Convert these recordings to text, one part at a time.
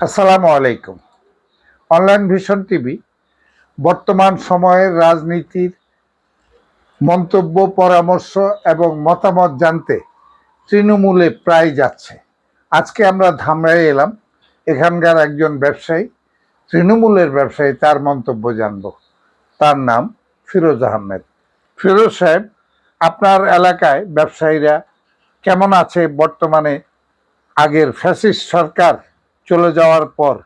আসসালামু আলাইকুম। Online vision TV, বর্তমান সময়ের রাজনীতির মন্তব্য, পরামর্শ এবং মতামত জানতে তৃণমূলে প্রায় যাচ্ছে। আজকে আমরা ধামরাই এলাম। এখানকার একজন ব্যবসায়ী, তৃণমূলের ব্যবসায়ী, তার মন্তব্য জানব। তার নাম ফিরোজ আহমেদ। ফিরোজ সাহেব, আপনার এলাকায় ব্যবসায়ীরা কেমন আছে? বর্তমানে আগের ফ্যাসিস্ট সরকার চলে যাওয়ার পর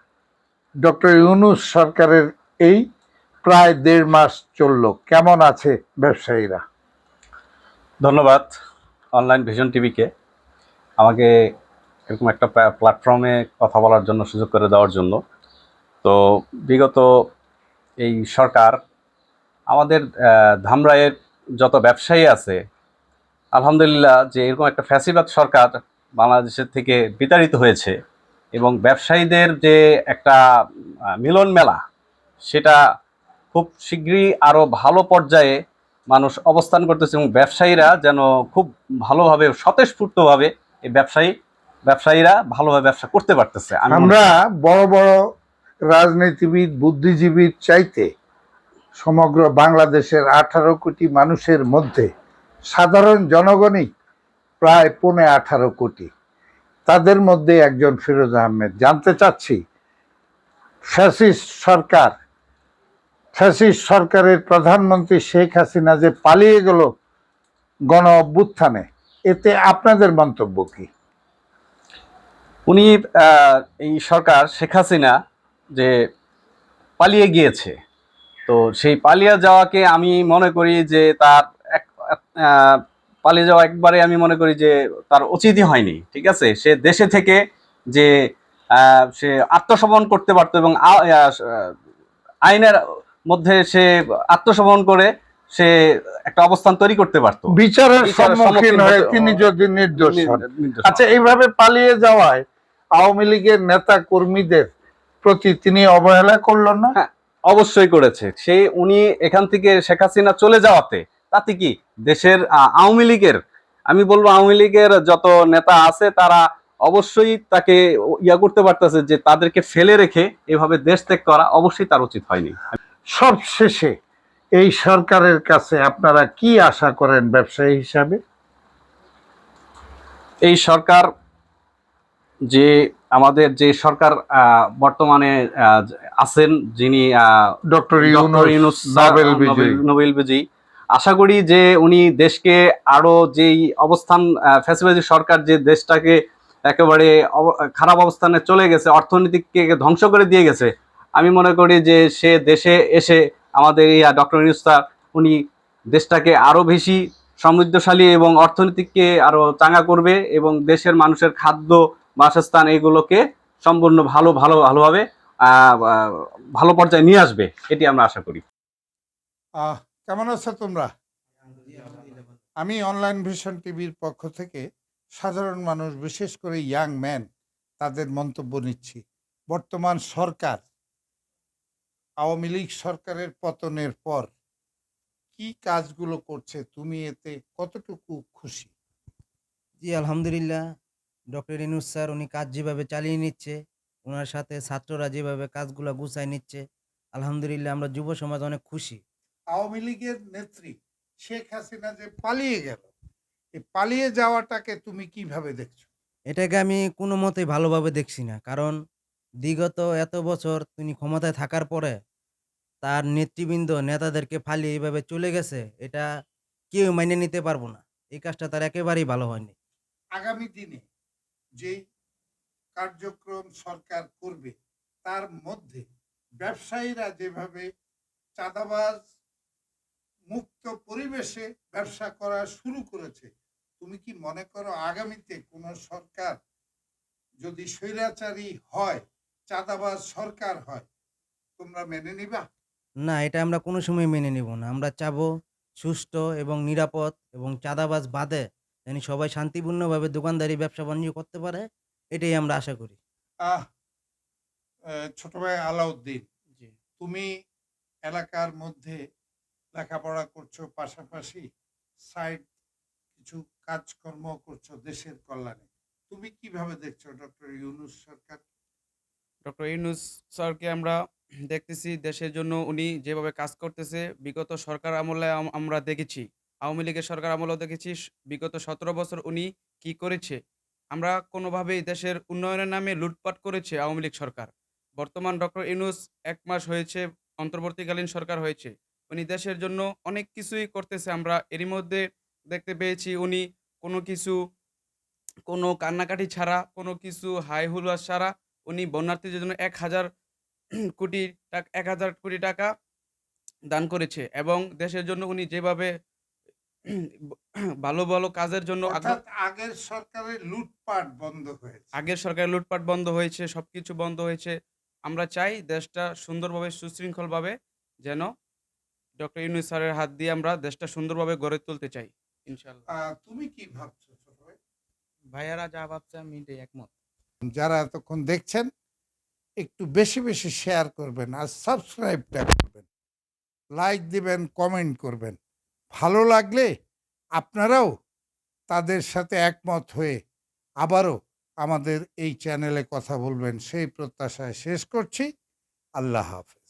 ডক্টর ইউনুস সরকারের এই প্রায় দেড় মাস চলল। কেমন আছে ব্যবসায়ীরা? ধন্যবাদ অনলাইন ভিশন টিভিকে আমাকে এরকম একটা প্ল্যাটফর্মে কথা বলার জন্য সুযোগ করে দেওয়ার জন্য। তো বিগত এই সরকার আমাদের আহ, ধামরাইয়ের যত ব্যবসায়ী আছে আলহামদুলিল্লাহ যে এরকম একটা ফ্যাসিবাদ সরকার বাংলাদেশের থেকে বিতাড়িত হয়েছে এবং ব্যবসায়ীদের যে একটা মিলন মেলা সেটা খুব শীঘ্রই আরও ভালো পর্যায়ে মানুষ অবস্থান করতেছে এবং ব্যবসায়ীরা যেন খুব ভালোভাবে স্বতঃস্ফূর্তভাবে এই ব্যবসায়ী ব্যবসায়ীরা ভালোভাবে ব্যবসা করতে পারতেছে আমি আমরা বড় বড় রাজনীতিবিদ বুদ্ধিজীবীর চাইতে সমগ্র বাংলাদেশের আঠারো কোটি মানুষের মধ্যে সাধারণ জনগণই প্রায় পৌনে আঠারো কোটি। তাদের মধ্যে একজন ফিরোজ আহমেদ। জানতে চাচ্ছি ফ্যাসিস্ট সরকার ফ্যাসিস্ট সরকারের প্রধানমন্ত্রী শেখ হাসিনা যে পালিয়ে গেল গণ অভ্যুত্থানে, এতে আপনাদের মন্তব্য কি? উনি এই সরকার শেখ হাসিনা যে পালিয়ে গিয়েছে, তো সেই পালিয়ে যাওয়াকে আমি মনে করি যে তার এক পালিয়ে যাওয়া একবারে আমি মনে করি যে তার উচিতই হয়নি ঠিক আছে? সে দেশে থেকে যে সে আত্মসমর্পণ করতে পারতো এবং আইনের মধ্যে সে আত্মসমর্পণ করে সে একটা অবস্থান তৈরি করতে পারতো। বিচারের সম্মুখীন হয়ে তিনি যদি নির্দোষ আচ্ছা এইভাবে পালিয়ে যাওয়ায় আওয়ামী লীগের নেতা কর্মীদের প্রতি তিনি অবহেলা করলেন না? হ্যাঁ, অবশ্যই করেছে। সে উনি এখান থেকে শেখ হাসিনা চলে যাওয়াতে তাতে কি দেশের আওয়ামী লীগের আমি বলব আওয়ামী লীগের যত নেতা আছে তারা অবশ্যই তাকে ইয়া করতে পারতেছে যে তাদেরকে ফেলে রেখে এভাবে দেশ ত্যাগ করা অবশ্যই তার উচিত হয়নি। সবশেষে এই সরকারের কাছে আপনারা কি আশা করেন ব্যবসায়ী হিসাবে? এই সরকার যে আমাদের যে সরকার আহ, বর্তমানে আছেন যিনি আহ, ডক্টর ইউনুস নোবেল বিজয়ী। আশা করি যে উনি দেশকে আরও যেই অবস্থান ফ্যাসিবাদী সরকার যে দেশটাকে একেবারে খারাপ অবস্থানে চলে গেছে, অর্থনীতিকে ধ্বংস করে দিয়ে গেছে, আমি মনে করি যে সে দেশে এসে আমাদের এই ডক্টর স্যার, উনি দেশটাকে আরও বেশি সমৃদ্ধশালী এবং অর্থনীতিকে আরও চাঙ্গা করবে এবং দেশের মানুষের খাদ্য, বাসস্থান এগুলোকে সম্পূর্ণ ভালো ভালো, ভালোভাবে ভালো পর্যায়ে নিয়ে আসবে, এটি আমরা আশা করি। কেমন আছো তোমরা? আমি অনলাইন ভিশন টিভির পক্ষ থেকে সাধারণ মানুষ, বিশেষ করে ইয়াং ম্যান তাদের মন্তব্য নিচ্ছি। বর্তমান সরকার, আওয়ামী লীগ সরকারের পতনের পর কি কাজগুলো করছে, তুমি এতে কতটুকু খুশি? জি, আলহামদুলিল্লাহ। ডক্টর ইনুস স্যার, উনি কাজ যেভাবে চালিয়ে নিচ্ছে ওনার সাথে ছাত্ররা যেভাবে কাজগুলো গুছায় নিচ্ছে, আলহামদুলিল্লাহ আমরা যুব সমাজ অনেক খুশি। আওয়ামী লীগের নেত্রী শেখ হাসিনা যে পালিয়ে গেল এই পালিয়ে যাওয়াটাকে তুমি কীভাবে দেখছ? এটাকে আমি কোনো মতেই ভালোভাবে দেখছি না কারণ বিগত এত বছর তিনি ক্ষমতায় থাকার পরে তার নেতৃবৃন্দ নেতাদেরকে ফালিয়ে এইভাবে চলে গেছে এটা কেউ মেনে নিতে পারব না। এই কাজটা তার একেবারেই ভালো হয়নি। আগামী দিনে যেই কার্যক্রম সরকার করবে তার মধ্যে ব্যবসায়ীরা যেভাবে চাঁদাবাজ মুক্ত পরিবেশে ব্যবসা করা শুরু করেছে। তুমি কি মনে করো আগামীতে কোন সরকার যদি স্বৈরাচারী হয় চাঁদাবাজ সরকার হয় তোমরা মেনে নিবা? না এটা আমরা কোনো সময় মেনে নেব না। আমরা চাবো সুষ্ঠু এবং নিরাপদ এবং চাঁদাবাজ বাদে যেন সবাই শান্তিপূর্ণভাবে দোকানদারি ব্যবসা বাণিজ্য করতে পারে এটাই আমরা আশা করি। আহ আহ, ছোট ভাই আলাউদ্দিন তুমি এলাকার মধ্যে লেখাপড়া করছ, পাশাপাশি সাইড কিছু কাজকর্ম করছ দেশের কল্যাণে। তুমি কীভাবে দেখছ ডক্টর ইউনুস সরকার? ডক্টর ইউনুস স্যারকে আমরা দেখতেছি, দেশের জন্য উনি যেভাবে কাজ করতেছে, বিগত সরকার আমলে আমরা দেখেছি, আওয়ামী লীগের সরকার আমলেও দেখেছি, বিগত সতেরো বছর উনি কি করেছে। আমরা কোনোভাবেই দেশের উন্নয়নের নামে লুটপাট করেছে আওয়ামী লীগ সরকার। বর্তমান ডক্টর ইউনুস এক মাস হয়েছে, অন্তর্বর্তীকালীন সরকার হয়েছে। উনি দেশের জন্য অনেক কিছুই করতেছে। আমরা এরই মধ্যে দেখতে পেয়েছি উনি কোনো কিছু কোনো কান্নাকাটি ছাড়া কোনো কিছু হাই হুল্লাস ছাড়া উনি বন্যার্থীদের জন্য এক হাজার কোটি টাকা এক হাজার কোটি টাকা দান করেছে এবং দেশের জন্য উনি যেভাবে ভালো ভালো কাজের জন্য আগের সরকারের লুটপাট বন্ধ হয়েছে। আগের সরকারের লুটপাট বন্ধ হয়েছে সবকিছু বন্ধ হয়েছে। আমরা চাই দেশটা সুন্দরভাবে সুশৃঙ্খলভাবে যেন ডক্টর ইউনুস স্যারের হাত দিয়ে আমরা দেশটা সুন্দরভাবে গড়ে তুলতে চাই ইনশাল্লাহ তুমি কি ভাবছ ছোট ভাই? ভাইয়ারা যা ভাবছে আমি এটাই একমত। যারা এতক্ষণ দেখছেন একটু বেশি বেশি শেয়ার করবেন আর সাবস্ক্রাইবটা করবেন। লাইক দিবেন কমেন্ট করবেন। ভালো লাগলে আপনারাও তাদের সাথে একমত হয়ে আবারও আমাদের এই চ্যানেলে কথা বলবেন। সেই প্রত্যাশায় শেষ করছি। আল্লাহ হাফেজ।